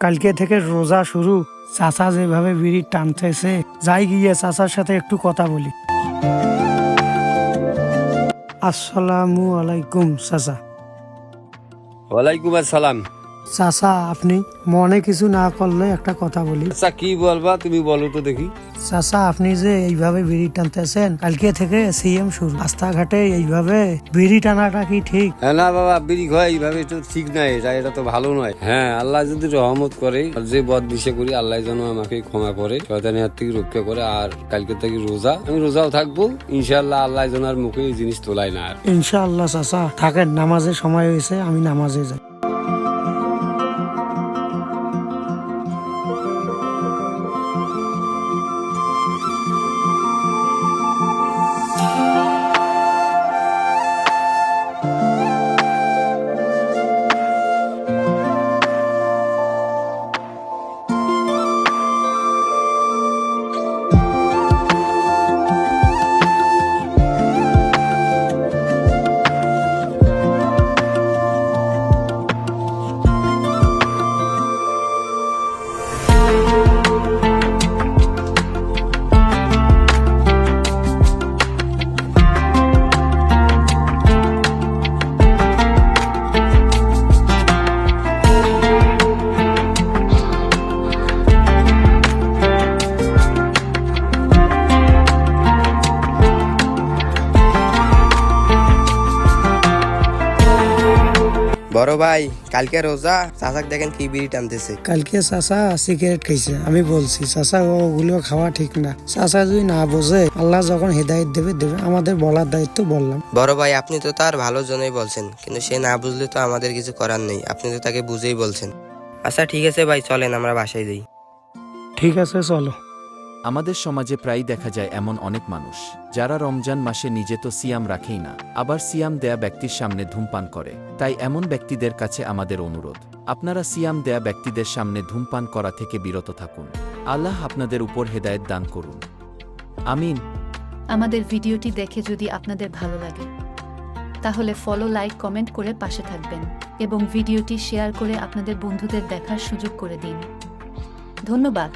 কালকে থেকে রোজা শুরু। চাচা যেভাবে বিড়ি টানতেছে, যাই গিয়ে চাচার সাথে একটু কথা বলি। আসসালামু আলাইকুম, চাচা। ওয়ালাইকুম আসসালাম। চাচা আপনি মনে কিছু না করলে একটা কথা বলি। আচ্ছা কি বলবা? তুমি বলো তো দেখি। চাচা আপনি যে এইভাবে বিড়ি টানতেছেন কালকে থেকে সিএম শুরু। রাস্তাঘাটে এইভাবে বিড়ি টানাটা কি ঠিক? হ্যাঁ না বাবা বিড়ি খাওয়া এইভাবে তো ঠিক নাই এটা এটা তো ভালো নয়। হ্যাঁ আল্লাহ যদি রহমত করে আর যে বদ দিশে করি আল্লাহ যেন আমাকে ক্ষমা করে শয়তানের হাত থেকে রক্ষা করে আর কালকে থেকে রোজা আমি রোজাও থাকব। ইনশাল্লাহ আল্লাহ যেন আর মুখে এই জিনিস তোলায় না আর। ইনশাআল্লাহ চাচা। থাকেন নামাজের সময় হয়েছে আমি নামাজে যাই। বড় ভাই কালকে রোজা চাচাক দেখেন কি বিড়ি টানতেছে। কালকে চাচা সিগারেট খাইছে আমি বলছি চাচা ওগুলো খাওয়া ঠিক না। চাচা যদি না বোঝে আল্লাহ যখন হেদায়ত দেবে দেবে। আমাদের বলার দায়িত্ব বললাম। বড় ভাই আপনি তো তার ভালো জন্যই বলছেন কিন্তু সে না বুঝলে তো আমাদের কিছু করার নেই। আপনি তো তাকে বুঝেই বলছেন। আচ্ছা ঠিক আছে ভাই চলেন আমরা বাসায় যাই। ঠিক আছে চলো। আমাদের সমাজে প্রায় দেখা যায় এমন অনেক মানুষ, যারা রমজান মাসে নিজে তো সিয়াম রাখেই না, আবার সিয়াম দেয়া ব্যক্তির সামনে ধূমপান করে। তাই এমন ব্যক্তিদের কাছে আমাদের অনুরোধ, আপনারা সিয়াম দেয়া ব্যক্তিদের সামনে ধূমপান করা থেকে বিরত থাকুন। আল্লাহ আপনাদের উপর হেদায়েত দান করুন। আমিন। আমাদের ভিডিওটি দেখে যদি আপনাদের ভালো লাগে, তাহলে ফলো লাইক কমেন্ট করে পাশে থাকবেন এবং ভিডিওটি শেয়ার করে আপনাদের বন্ধুদের দেখার সুযোগ করে দিন। ধন্যবাদ।